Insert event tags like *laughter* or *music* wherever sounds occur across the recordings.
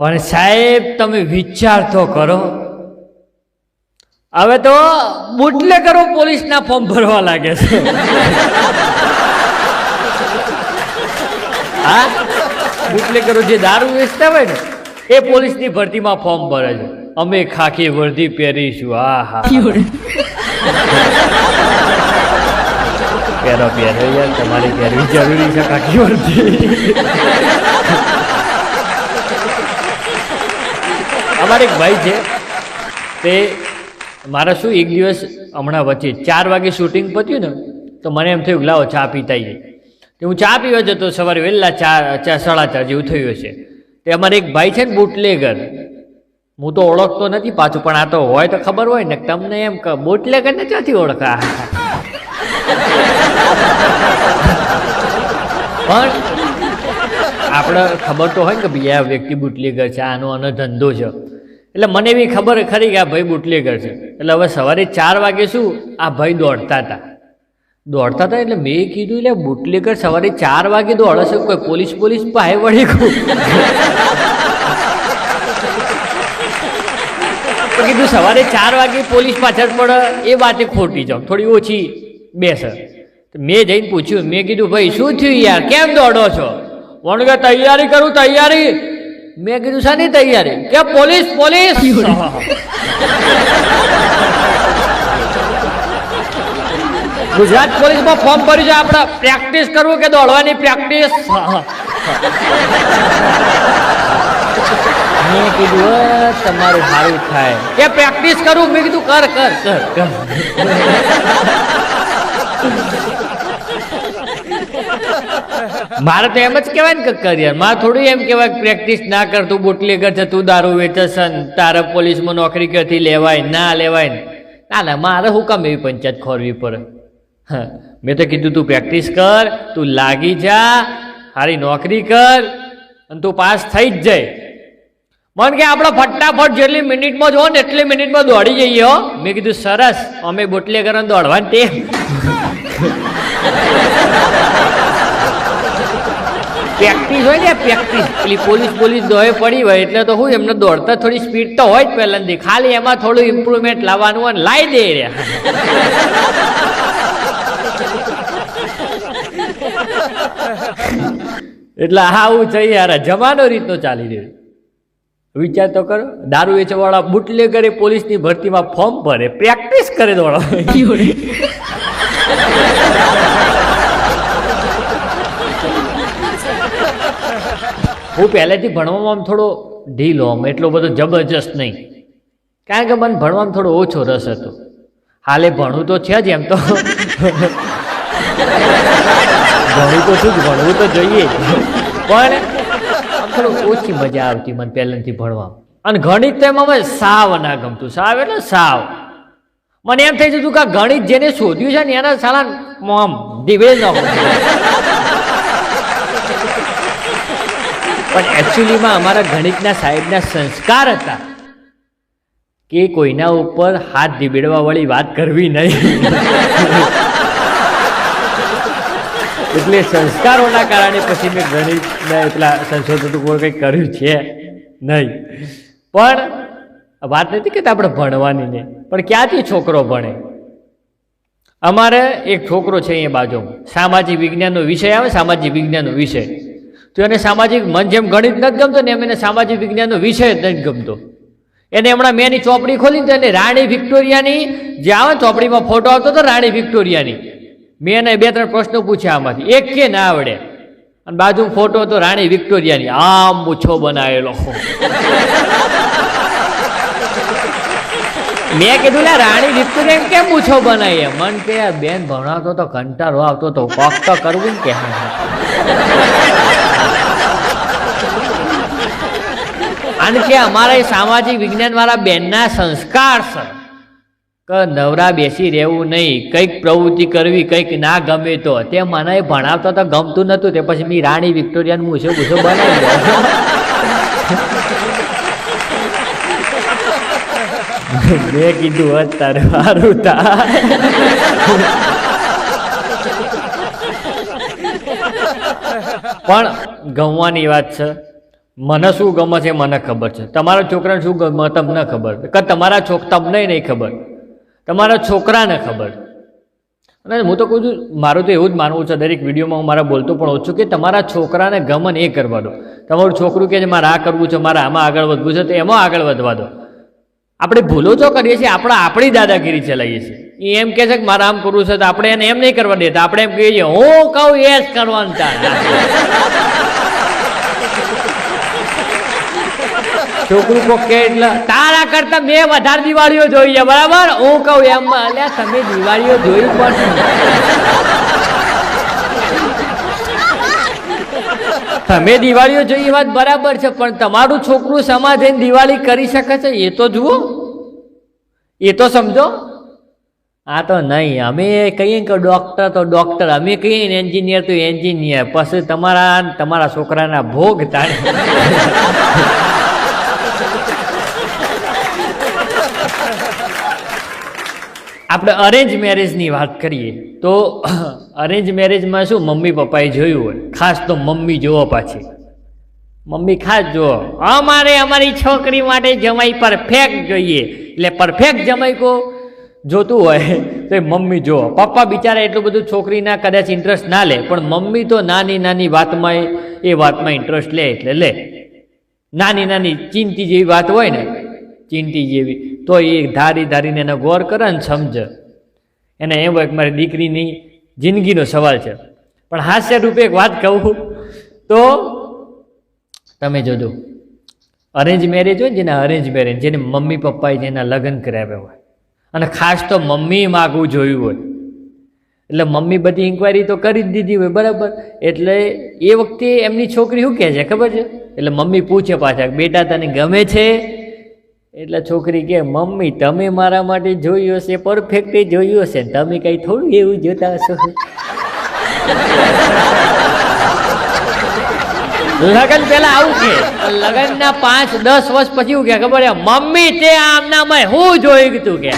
પણ સાહેબ, તમે વિચાર તો કરો. હવે તો બુટલે કરો પોલીસના ફોર્મ ભરવા લાગે છે. *laughs* હા? બુટલે કરો જે દારૂ વેચતા હોય ને, એ પોલીસની ભરતીમાં ફોર્મ ભરે છે. અમે ખાખી વર્ધી પહેરીશું. હા હા. *laughs* પહેરો પહેરો યાર, તમારે પહેરવી જરૂરી છે ખાખી વર્દી *laughs* અમારે એક ભાઈ છે, તે મારા શું એક દિવસ હમણાં વચ્ચે ચાર વાગે શૂટિંગ પત્યું ને, તો મને એમ થયું લાવો ચા પીતા આવીએ તો હું ચા પીવા જતો સવારે વહેલા ચાર ચાર સાડા ચાર જેવું થયું હશે. તે અમારે એક ભાઈ છે ને બુટલેગર હું તો ઓળખતો નથી પાછું, પણ આ તો હોય તો ખબર હોય ને, તમને એમ કે બુટલેગર ને ક્યાંથી ઓળખા? *laughs* પણ આપણે ખબર તો હોય ને કે ભાઈ આ વ્યક્તિ બુટલેગર છે, આનો આનો ધંધો છે. એટલે મને એવી ખબર ખરી કે આ ભાઈ બુટલેગર છે. એટલે હવે સવારે ચાર વાગે શું આ ભાઈ દોડતા હતા. દોડતા હતા એટલે મેં કીધું એટલે બુટલેગર સવારે ચાર વાગે દોડે છે કોઈ પોલીસ પોલીસ પાસે વળી ગયું. કીધું, સવારે ચાર વાગે પોલીસ પાછળ પડે, એ વાતે ખોટી જાઉં થોડી ઓછી બેસે. મેં જઈને પૂછ્યું, મેં કીધું, ભાઈ, શું થયું યાર? કેમ દોડો છો? વણ કે તૈયારી કરું, તૈયારી. મેં કીધું, શાની તૈયારી? કે, પોલીસ પોલીસ. ગુજરાત પોલીસમાં ફોર્મ ભર્યું છે, આપણે પ્રેક્ટિસ કરવું કે દોડવાની પ્રેક્ટિસ? મેં કીધું તમારું સારું થાય. કે પ્રેક્ટિસ કરું. મેં કીધું, કર કર કર કર. મારે તો એમ જ કહેવાય ને કે કરિયર. મારે થોડું એમ કહેવાય પ્રેક્ટિસ ના કર તું બોટલીગર છે, તું દારૂ વેચસન તારે પોલીસમાં નોકરી ક્યાંથી લેવાય, ના લેવાય ના. ના મારે હું કામ એવી પંચાયત ખોરવી પડે. હા, મેં તો કીધું તું પ્રેક્ટિસ કર, તું લાગી જા સારી નોકરી કર અને તું પાસ થઈ જ જાય. મન કે આપણે ફટાફટ જેટલી મિનિટમાં જો ને એટલી મિનિટમાં દોડી જઈએ હો. મેં કીધું, સરસ, અમે બોટલી કરવાનું દોડવાની ટેમ પ્રેક્ટિસ હોય ને, પ્રેક્ટિસ. પેલી પોલીસ પોલીસ દોડે પડી હોય એટલે તો હું એમને દોડતા થોડી સ્પીડ તો હોય જ પહેલાંથી ખાલી એમાં થોડું ઇમ્પ્રુવમેન્ટ લાવવાનું હોય લાવી દે રહ્યા એટલે આવું છે. યાર જમાનો રીતનો ચાલી રહ્યો વિચાર તો કરો, દારૂ વેચવાવાળા બુટલેગરે પોલીસની ભરતીમાં ફોર્મ ભરે પ્રેક્ટિસ કરે દોડો હું પહેલેથી ભણવામાં આમ થોડો ઢીલો આમ એટલો બધો જબરજસ્ત નહીં. કારણ કે મને ભણવામાં થોડો ઓછો રસ હતો. હાલે ભણવું તો છે જ એમ તો. ભણવું તો શું જ ભણવું તો જોઈએ પણ થોડું ઓછી મજા આવતી મને પહેલેથી ભણવા અને ગણિત તો એમાં સાવ ના ગમતું સાવ એટલે સાવ. મને એમ થઈ જતું કે ગણિત જેને શોધ્યું છે ને, એના સાલા આમ દિવેલ ન. પણ એકચ્યુઅલીમાં અમારા ગણિતના સાહેબના સંસ્કાર હતા કે કોઈના ઉપર હાથ ધીબેડવા વાળી વાત કરવી નહીં. એટલે સંસ્કારોના કારણે પછી મેં ગણિતના એટલા સંશોધન ઉપર કંઈ કર્યું છે નહીં. પણ વાત નથી કે આપણે ભણવાની ને પણ ક્યાંથી છોકરો ભણે? અમારે એક છોકરો છે અહીંયા બાજુ સામાજિક વિજ્ઞાનનો વિષય આવે, સામાજિક વિજ્ઞાનનો વિષય. તો એને સામાજિક મન જેમ ગણિત નથી ગમતો ને એમ એને સામાજિક વિજ્ઞાનનો વિષય જ નથી ગમતો. એને હમણાં મેં એની ચોપડી ખોલી તો એને રાણી વિક્ટોરિયાની, જે આવે ચોપડીમાં ફોટો આવતો હતો રાણી વિક્ટોરિયાની, મેં એને બે ત્રણ પ્રશ્નો પૂછ્યા આમાંથી. એક કે ના આવડે? અને બાજુ ફોટો હતો રાણી વિક્ટોરિયાની. આમ મૂછો બનાવેલો મેં કીધું, લે, રાણી વિક્ટોરિયા કેમ મૂછો બનાવી મન કે, બેન, ભણાવતો તો કંટાળો આવતો તો કોક તો કરવું કે અને કે અમારા સામાજિક વિજ્ઞાન વાળા બેનના સંસ્કાર છે. કે નવરા બેસી રહેવું નહીં, કંઈક પ્રવૃત્તિ કરવી, કંઈક ના ગમે તો. તે મને ભણાવતા તો ગમતું નહોતું. તે પછી મેં રાણી વિક્ટોરિયાનું મૂછો મૂછો બનાવી મેં કીધું અત્યારે સારું તા. પણ ગમવાની વાત છે. મને શું ગમે છે મને ખબર છે. તમારા છોકરાને શું ગમે તમને ખબર કે તમારા છોક, તમને નહીં ખબર. તમારા છોકરાને ખબર. અને હું તો કહું છું, મારું તો એવું જ માનવું છે, દરેક વિડીયોમાં હું મારા બોલતો પણ ઓછું કે તમારા છોકરાને ગમન એ કરવા દો. તમારું છોકરું કે મારે આ કરવું છે, મારે આમાં આગળ વધવું છે, તો એમાં આગળ વધવા દો. આપણે ભૂલો તો કરીએ છીએ, આપણે, આપણી દાદાગીરી ચલાવીએ છીએ. એ એમ કહે છે કે મારે આમ કરવું છે તો આપણે એને એમ નહીં કરવા દેતા. આપણે એમ કહીએ હું કહું, એ જ કરવાનું છોકરું કોક કે એટલે, તારા કરતા મેં વધારે દિવાળીઓ જોઈ છે. બરાબર? હું કહું, એમ અલ્યા તમે દિવાળીઓ જોઈ પણ તમે દિવાળીઓ જોઈ વાત બરાબર છે, પણ તમારું છોકરું સમાધાન દિવાળી કરી શકે છે? એ તો જુઓ. એ તો સમજો. આ તો નહીં, અમે કહીએ કે ડૉક્ટર તો ડૉક્ટર અમે કહીએ ને એન્જિનિયર તો એન્જિનિયર પછી તમારા તમારા છોકરાના ભોગ તાણે આપણે અરેન્જ મેરેજની વાત કરીએ, તો અરેન્જ મેરેજમાં શું મમ્મી પપ્પાએ જોયું હોય? ખાસ તો મમ્મી જોવો પાછી. મમ્મી ખાસ જુઓ. અમારે અમારી છોકરી માટે જમાઈ પરફેક્ટ જોઈએ. એટલે પરફેક્ટ જમાઈ કો જોતું હોય, તો એ મમ્મી જુઓ. પપ્પા બિચારા એટલું બધું છોકરીના કદાચ ઇન્ટરેસ્ટ ના લે, પણ મમ્મી તો નાની નાની વાતમાં એ- વાતમાં ઇન્ટરેસ્ટ લે એટલે લે. નાની નાની ચિંતી જેવી વાત હોય ને ચિંતી જેવી. તો એ ધારી ધારીને એને ગોર કરે ને સમજે. એને એમ હોય કે મારી દીકરીની જિંદગીનો સવાલ છે. પણ હાસ્ય રૂપે એક વાત કહું તો તમે જોજો. અરેન્જ મેરેજ હોય જેના અરેન્જ મેરેજ જેને મમ્મી પપ્પાએ જેના લગ્ન કરાવ્યા હોય. અને ખાસ તો મમ્મી માગવું જોયું હોય. એટલે મમ્મી બધી ઇન્ક્વાયરી તો કરી જ દીધી હોય, બરાબર. એટલે એ વખતે એમની છોકરી શું કહે છે? ખબર છે? એટલે મમ્મી પૂછે પાછા, બેટા તને ગમે છે? એટલે છોકરી કે, મમ્મી, તમે મારા માટે જોયું હશે પરફેક્ટ જોયું હશે તમે કઈ થોડું એવું જોતા હશો? લગન પેલા આવું કે, લગનના પાંચ, દસ વર્ષ પછી એવું કે, ખબર છે? મમ્મી, તે આમનામાં હું જોયું તું કે.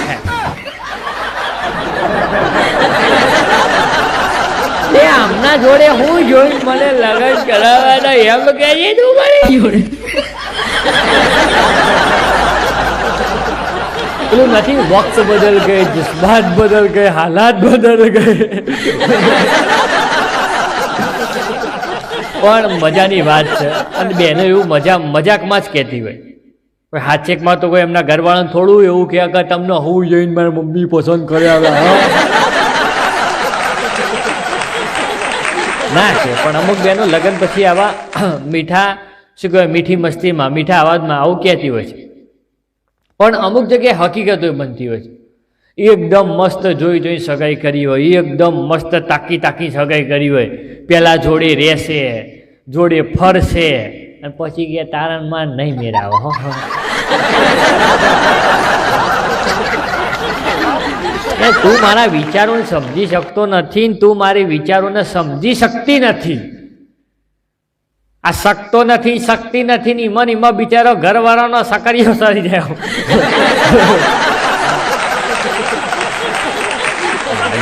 તે આમના જોડે હું જોઈ મને લગન કરાવવાના એમ કે છે તું મને પેલું નથી, વક્ત બદલ ગઈ જજ્બાત બદલ ગઈ, હાલાત બદલ ગઈ. પણ મજાની વાત છે. અને બેને એવું મજા, મજાકમાં જ કહેતી હોય. કોઈ હાથચેકમાં તો કોઈ એમના ઘરવાળાને થોડું એવું કે કે તમને હું જઈને મારા મમ્મી પસંદ કર્યા ના છે, પણ અમુક બહેનો લગ્ન પછી આવા મીઠા, શું કહેવાય, મીઠી મસ્તીમાં, મીઠા અવાજમાં આવું કહેતી હોય છે. પણ અમુક જગ્યાએ હકીકતો બનતી હોય છે. એકદમ મસ્ત જોઈ જોઈ સગાઈ કરી હોય, એકદમ મસ્ત તાકી તાકી સગાઈ કરી હોય. પહેલાં જોડે રહેશે, જોડે ફરશે, અને પછી કે તારણમાં નહીં મેળાવો તું મારા વિચારોને સમજી શકતો નથી તું મારી વિચારોને સમજી શકતી નથી. આ શકતો નથી, શક્તિ નથી, ને ઈમન ઈમાં બિચારો ઘરવાળાનો સકરીઓ સરી જાય.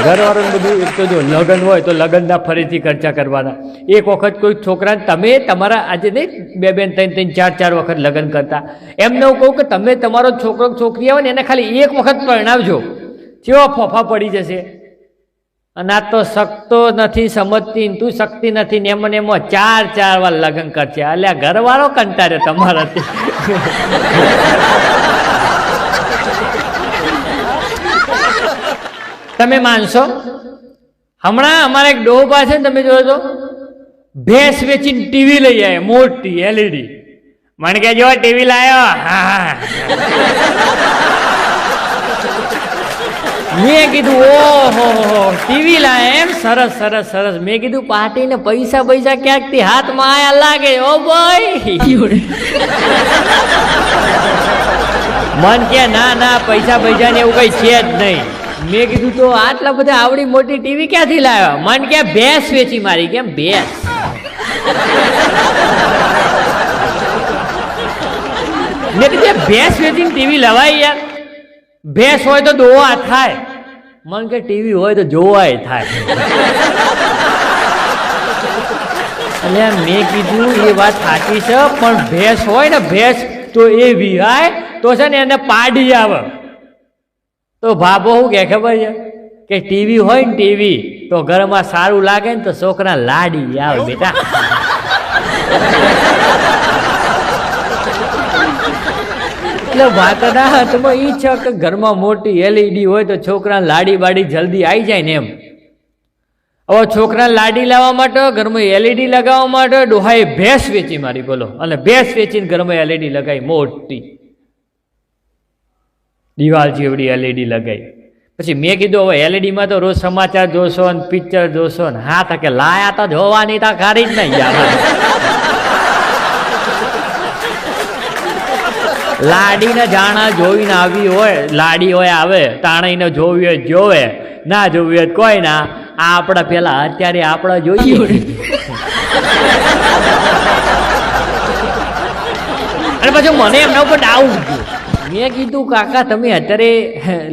ઘરવાળાનું બધું એક તો જો લગ્ન હોય તો લગ્નના ફરીથી ખર્ચા કરવાના. એક વખત કોઈ છોકરાને તમે તમારા આજે નહીં, બે બેન ત્રણ ત્રણ, ચાર ચાર વખત લગ્ન કરતા. એમને હું કહું કે તમે તમારો છોકરો છોકરી આવે ને એને ખાલી એક વખત પરણાવજો. કેવા ફોફા પડી જશે. અને આ તો શકતો નથી, સમજતી તું શકતી નથી ને એમને એમાં ચાર ચાર વાર લગ્ન કરશે અલ્યા, ઘરવાળો કંટાળે તમારાથી તમે માનશો? હમણાં અમારા એક ડોબા છે ને તમે જોયો તો ભેંસ વેચીને ટીવી લઈ આવે મોટી એલઈડી. મને કે જો ટીવી લાયો. હા. મેં કીધું, ઓહો ટીવી લાય એમ? સરસ સરસ સરસ. મેં કીધું, પાર્ટીને પૈસા પૈસા ક્યાંકથી હાથમાં આયા લાગે? ઓ ભાઈ! મન કે, ના ના, પૈસા પૈસા ને એવું કઈ છે જ નહીં. મેં કીધું, તો આટલા બધા આવડી મોટી ટીવી ક્યાંથી લાવ્યા? મન કે, ભેંસ વેચી મારી. કેમ? ભેંસ. મેં કીધું ભેંસ વેચીને ટીવી લવાય યાર. ભેંસ હોય તો દોવા થાય. મન કે ટીવી હોય તો જોવાય થાય. એટલે મેં કીધું, એ વાત સાચી છે, પણ ભેંસ હોય ને ભેંસ તો એ વિહાય તો છે ને એને પાડી આવે. તો ભાભો શું કે ખબર છે? કે ટીવી હોય ને ટીવી, તો ઘરમાં સારું લાગે ને તો છોકરા લાડી આવે બેટા. એટલે વાતના હાથમાં ઈ છે કે ઘરમાં મોટી એલઈડી હોય તો છોકરા લાડી બાડી જલ્દી આવી જાય ને એમ. હવે છોકરા લાડી લાવવા માટે, ઘરમાં એલઈડી લગાવવા માટે ડોહાએ ભેંસ વેચી મારી, બોલો. અને ભેંસ વેચીને ઘરમાં એલઈડી લગાવી મોટી. દિવાલ જેવડી એલઈડી લગાવી પછી મેં કીધું, હવે એલઈડીમાં તો રોજ સમાચાર જોશો ને પિક્ચર જોશો ને. હા, તો કે લાયા તો જોવાની તો ખરી જ નહીં યાર. લાડીને જાણા જોઈને આવી હોય, લાડી હોય આવે, તાણીને જોવી હોય જોવે, ના જોવી હોય કોઈ ના. આ આપણા પેલા અત્યારે આપણે જોઈએ. અને પછી મને એમના ઉપર ડાઉટ મેં કીધું, કાકા, તમે અત્યારે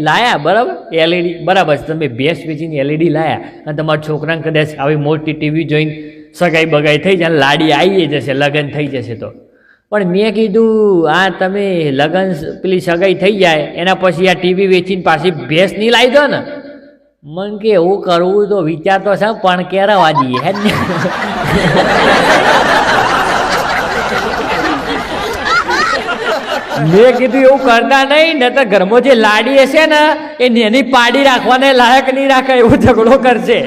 લાયા, બરાબર? એલઈડી બરાબર છે, તમે ભેંસ વેચીને એલઈડી લાયા. અને તમારા છોકરાને કદાચ આવી મોટી ટીવી જોઈને સગાઈ બગાઈ થઈ જાય લાડી આવી જશે, લગ્ન થઈ જશે તો. પણ મેં કીધું, આ તમે લગ્ન પેલી સગાઈ થઈ જાય, એના પછી આ ટીવી વેચીને પાછી ભેંસ નહીં લાવી દો ને. મન કે એવું કરવું તો વિચાર તો છે, પણ કેરાવા દઈએ, હે ને? *laughs* મેં કીધું, એવું કરતા નહીં, ને તો ઘરમાં જે લાડી હશે ને એ નેની પાડી રાખવાને લાયક નહીં રાખે, એવો ઝઘડો કરશે.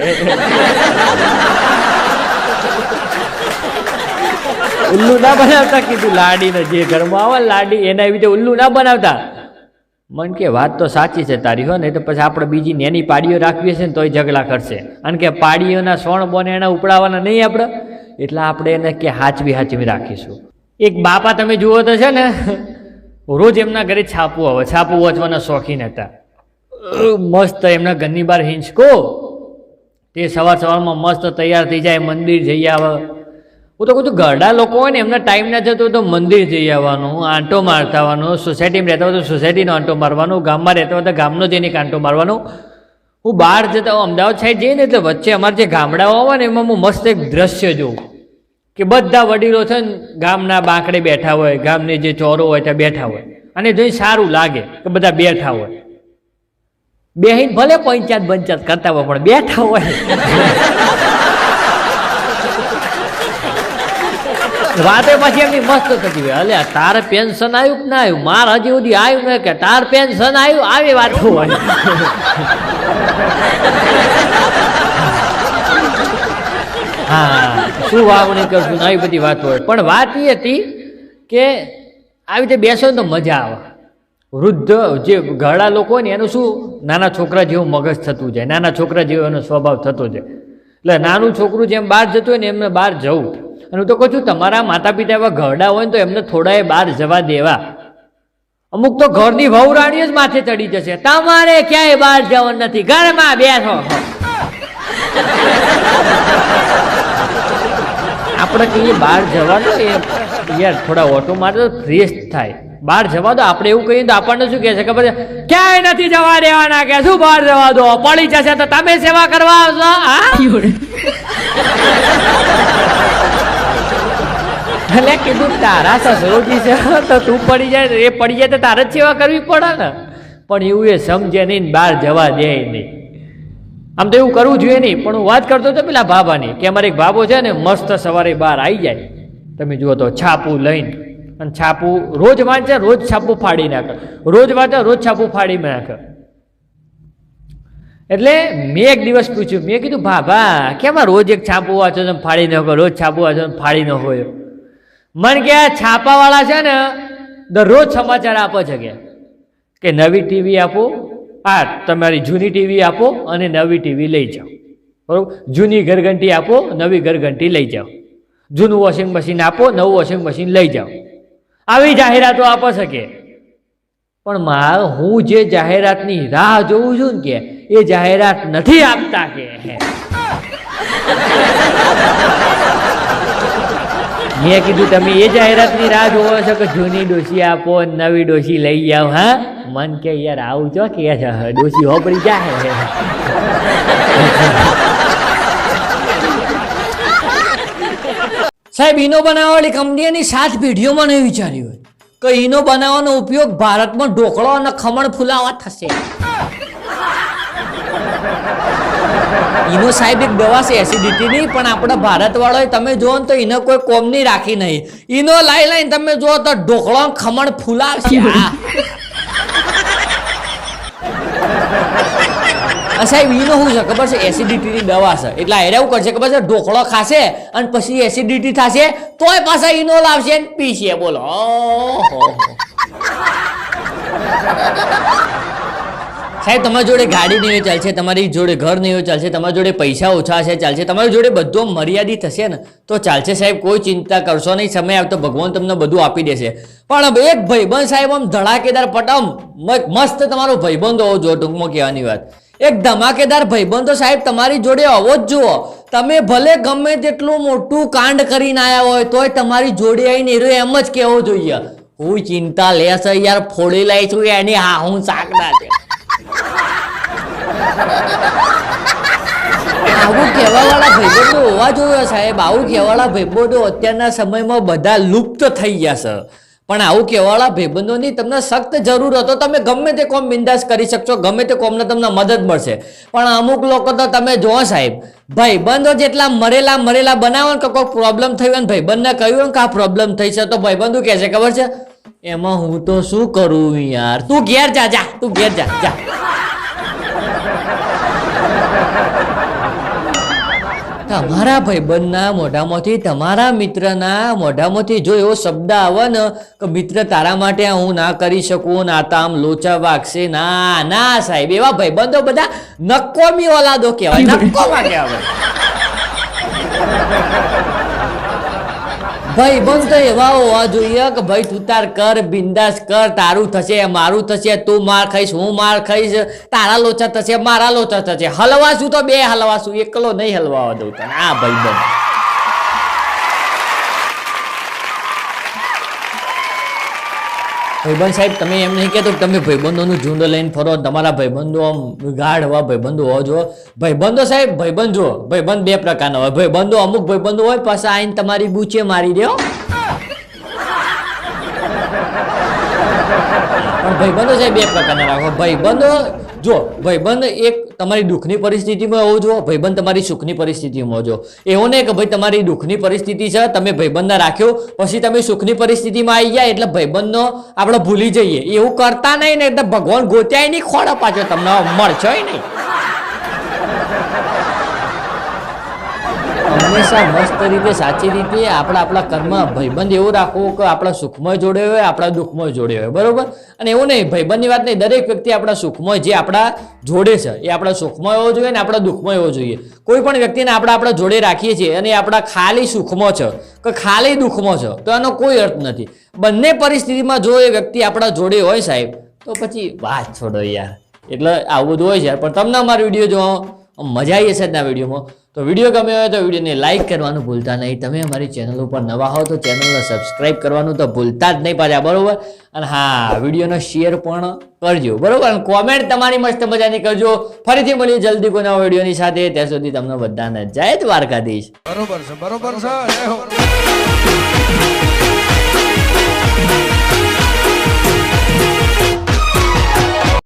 ઉલ્લુ ના બનાવતા કીધું, લાડીને જે ઘરમાં આવે લાડી, એના એવી રીતે ઉલ્લુ ના બનાવતા. મન કે વાત તો સાચી છે તારી, હો ને તો પછી આપણે બીજી નેની પાડીઓ રાખવી છે ને તોય ઝઘડા કરશે. અને કે પાડીઓના સોણ બોને એના ઉપડાવવાના નહીં આપણે? એટલે આપણે એને કે હાચવી હાચવી રાખીશું. એક બાપા તમે જુઓ તો છે ને, રોજ એમના ઘરે છાપું આવે, છાપું વાંચવાના શોખીન હતા. મસ્ત એમના ઘરની બહાર હિંચકો. તે સવાર સવારમાં મસ્ત તૈયાર થઈ જાય, મંદિર જઈ આવે. હું તો કહું છું, ઘરડા લોકો હોય ને, એમના ટાઈમ ના થતો તો મંદિર જઈ આવવાનું, આંટો મારતા આવવાનો સોસાયટીમાં રહેતા હોય તો સોસાયટીનો આંટો મારવાનો, ગામમાં રહેતા હોય તો ગામનો જઈને આંટો મારવાનો. હું બહાર જતા અમદાવાદ સાઈડ જઈએ ને, એટલે વચ્ચે અમારે જે ગામડાઓ આવે ને, એમાં હું મસ્ત એક દ્રશ્ય જોઉં. કે બધા વડીલો છે ને, ગામના બાંકડે બેઠા હોય, ગામની જે ચોરો હોય, ત્યાં બેઠા હોય. અને જોઈ સારું લાગે કે બધા બેઠા હોય. બેહીને ભલે પંચાયત બંચાત કરતા હોય, પણ બેઠા હોય. વાતે પછી એમની મસ્ત થતી હોય. અલે તારે પેન્શન આવ્યું કે ના આવ્યું? માર હજી સુધી આવ્યું ને કે, તાર પેન્શન આવ્યું? આવી વાત હોય. હા, શું વાવણી કરશું આવી બધી વાત હોય. પણ વાત એ હતી કે આવી રીતે બેસો ને તો મજા આવે. વૃદ્ધ જે ઘરડા લોકો હોય ને, એનું શું? નાના છોકરા જેવું મગજ થતું જાય. નાના છોકરા જેવો એનો સ્વભાવ થતો જાય. એટલે નાનું છોકરું જેમ બહાર જતું હોય ને, એમને બહાર જવું. અને હું તો કહું છું, તમારા માતા પિતા એવા ઘરડા હોય ને તો એમને થોડાએ બહાર જવા દેવા. અમુક તો ઘરની વહુરાણીઓ જ માથે ચડી જશે. તમારે ક્યાંય બહાર જવાનું નથી. ઘરમાં બેસો આપણે કહીએ બહાર જવાનું એ યાર, થોડા ઓટો મારે તો ફ્રેશ થાય. બહાર જવા દો. આપણે એવું કહીએ તો આપણને શું કહે છે? ખબર છે? ક્યાંય નથી જવા દેવાના કે શું બહાર જવા દો? પડી જશે તો તમે સેવા કરવા આવશો, હા? એટલે કીધું, તારા સસરોજી છે તો તું પડી જાય એ પડી જાય તો તારે જ સેવા કરવી પડે ને. પણ એવું એ સમજે નહીં બહાર જવા દે નહીં. આમ તો એવું કરવું જોઈએ નહીં, પણ હું વાત કરતો હતો પેલા ભાભાની, કે અમારે એક ભાભો છે ને, મસ્ત સવારે બહાર આવી જાય. તમે જુઓ તો છાપું લઈને, અને છાપું રોજ વાંચે, રોજ છાપું ફાડી નાખે. રોજ વાંચે, રોજ છાપું ફાડી નાખે. એટલે મેં એક દિવસ પૂછ્યું, મેં કીધું, ભાભા, કેમ રોજ એક છાપું વાંચો ને ફાડી નાખો રોજ છાપું વાંચો ને ફાડી ન એમ મન કે આ છાપાવાળા છે ને, દરરોજ સમાચાર આપે છે કે કે નવી ટીવી આપો, આ તમારી જૂની ટીવી આપો અને નવી ટીવી લઈ જાઓ. બરાબર? જૂની ઘરઘંટી આપો, નવી ઘરઘંટી લઈ જાઓ. જૂનું વોશિંગ મશીન આપો, નવું વોશિંગ મશીન લઈ જાઓ. આવી જાહેરાતો આપે છે કે, પણ મારે હું જે જાહેરાતની રાહ જોઉં છું ને કે, એ જાહેરાત નથી આપતા કે. મેં કીધું, તમે એ જાહેરાતની રાહ જોવો છો કે જૂની ડોસી આપો, નવી ડોસી લઈ જાઓ હા? મન કે, યાર, આવું છો કે ડોસી હોપડી જાય સાહેબ, ઈનો બનાવવાવાળી કંપનીની સાત પેઢીઓમાં નહીં વિચાર્યું કે ઈનો બનાવવાનો ઉપયોગ ભારતમાં ઢોકળો અને ખમણ ફુલાવા થશે. ઈનો સાહેબ એક દવા છે એસિડિટીની પણ આપણા ભારત વાળોએ તમે જુઓ ને તો એને કોઈ કોમની રાખી નહીં. ઈનો લાઈ લાઈને તમે જુઓ તો ઢોકળો ખમણ ફૂલાવશે. *laughs* આ સાહેબ ઈનો શું છે? ખબર છે? એસિડિટીની દવા છે. એટલે આ એવું કરશે ખબર છે? ઢોકળો ખાશે અને પછી એસિડિટી થશે તોય પાછા ઈનો લાવશે ને પીશે. બોલો. સાહેબ, તમારી જોડે ગાડી નહીં ચાલશે. તમારી જોડે ઘર નહીં ચાલશે. તમારી જોડે પૈસા ઓછા છે ચાલશે. તમારી જોડે બધું મર્યાદિત હશે ને, તો ચાલશે સાહેબ. કોઈ ચિંતા કરશો નહીં. સમય આવતો ભગવાન તમને બધું આપી દેશે. પણ એક ભાઈબંધ સાહેબ, આમ ધડાકેદાર પટમ મસ્ત તમારો ભાઈબંધ હોવો જોઈએ, ટૂંકમાં કહેવાની વાત. એક ધમાકેદાર ભાઈબંધ સાહેબ, તમારી જોડે આવો જ જુઓ. તમે ભલે ગમે તેટલું મોટું કાંડ કરીને આવ્યા હોય, તોય તમારી જોડે આવીને એરો એમ જ કહેવો જોઈએ. હું ચિંતા લેશે યાર, ફોડી લઈશું એની હા હું સાકડા છે. આવું કહેવાવાળા ભાઈબંધો હોવા જોઈએ સાહેબ. આવું કહેવાવાળા ભાઈબંધો અત્યારના સમયમાં બધા લુપ્ત થઈ ગયા છે. પણ આવું કહેવાવાળા ભાઈબંધોની તમને સખ્ત જરૂર હતો તમે ગમે તે કોમ બિંદાસ કરી શકશો, ગમે તે કોમને તમને મદદ મળશે. પણ અમુક લોકો તો તમે જુઓ સાહેબ, ભાઈબંધો જેટલા મરેલા મરેલા બનાવો ને કોઈ પ્રોબ્લેમ થયો ને ભાઈબંધને કહ્યું કે આ પ્રોબ્લેમ થઈ છે, તો ભાઈબંધુ કહે છે, ખબર છે? એમાં હું તો શું કરું યાર? તું ઘેર જા જા, તું ઘેર જા જા. તમારા ભાઈબંધના મોઢામાંથી તમારા મિત્રના મોઢામાંથી જો એવો શબ્દ આવે ને કે મિત્ર તારા માટે હું ના કરી શકું ના તો આમ લોચા વાગશે ના ના સાહેબ એવા ભાઈબંધો બધા નક્કોમી ઓલાદો કહેવાય નક્કોમાં કહેવાય. ભાઈ, બંધ તો એવા હોવા જોઈએ કે ભાઈ તું તાર કર, બિંદાસ કર, તારું થશે, મારું થશે, તું માર ખાઈશ, હું માર ખાઈશ, તારા લોચા થશે, મારા લોચા થશે. હલવાશું તો બે હલવાશું એકલો નહીં હલવા દઉં તને. આ ભાઈ બંધ. ભાઈબંધ સાહેબ, તમે એમ નહીં કહેતો તમે ભાઈબંધોનું ઝુંડ લઈને ફરો, તમારા ભાઈબંધો આમ ગાઢ હોવા ભાઈબંધો હોવા જો ભાઈબંધો સાહેબ, ભાઈબંધ જુઓ, ભાઈબંધ બે પ્રકારના હોય. ભાઈબંધો અમુક ભાઈબંધો હોય, પાછા આઈને તમારી બૂચે મારી દો પણ ભાઈબંધો સાહેબ બે પ્રકારના રાખો. ભાઈબંધો જો ભાઈબંધ એક તમારી દુઃખની પરિસ્થિતિમાં હોવો જો ભાઈબંધ તમારી સુખની પરિસ્થિતિમાં હોવો જો એવું નહીં કે ભાઈ તમારી દુઃખની પરિસ્થિતિ છે, તમે ભાઈબંધને રાખ્યો, પછી તમે સુખની પરિસ્થિતિમાં આવી ગયા એટલે ભાઈબંધનો આપણે ભૂલી જઈએ. એવું કરતા નહીં ને એટલે ભગવાન ગોત્યાય નહીં ખોડા પાછો તમને મળશે નહીં. હંમેશા મસ્ત રીતે, સાચી રીતે આપણા આપણા કર્મ ભાઈબંધ એવું રાખવું કે આપણા સુખમય જોડે હોય, આપણા દુઃખમય જોડે હોય, બરોબર? અને એવું નહીં, ભાઈબંધની વાત નહીં, દરેક વ્યક્તિ આપણા સુખમય, જે આપણા જોડે છે, એ આપણા સુખમય હોવો જોઈએ ને આપણા દુઃખમય હોવો જોઈએ. કોઈ પણ વ્યક્તિને આપણે આપણા જોડે રાખીએ છીએ અને આપણા ખાલી સુખમાં છે, કે ખાલી દુઃખમાં છે, તો એનો કોઈ અર્થ નથી. બંને પરિસ્થિતિમાં જો એ વ્યક્તિ આપણા જોડે હોય સાહેબ, તો પછી વાત છોડો યાર. એટલે આવું બધું હોય છે પણ તમને અમારો વીડિયો જો મજા આવી હશે આજના વિડીયોમાં. તો વીડિયો ગમ્યો હોય તો વિડીયોને લાઇક કરવાનું ભૂલતા નહીં. તમે અમારી ચેનલ ઉપર નવા હો તો ચેનલને સબસ્ક્રાઇબ કરવાનું તો ભૂલતા જ નહીં પાછા, બરાબર? અને હા, વિડીયોનો શેર પણ કરજો, બરાબર? અને કોમેન્ટ તમારી મસ્ત મજાની કરજો. ફરીથી મળીએ જલ્દી કોઈ નવા વિડીયોની સાથે. ત્યાં સુધી તમને બધાને જય દ્વારકાધીશ. બરોબર છે બરોબર છે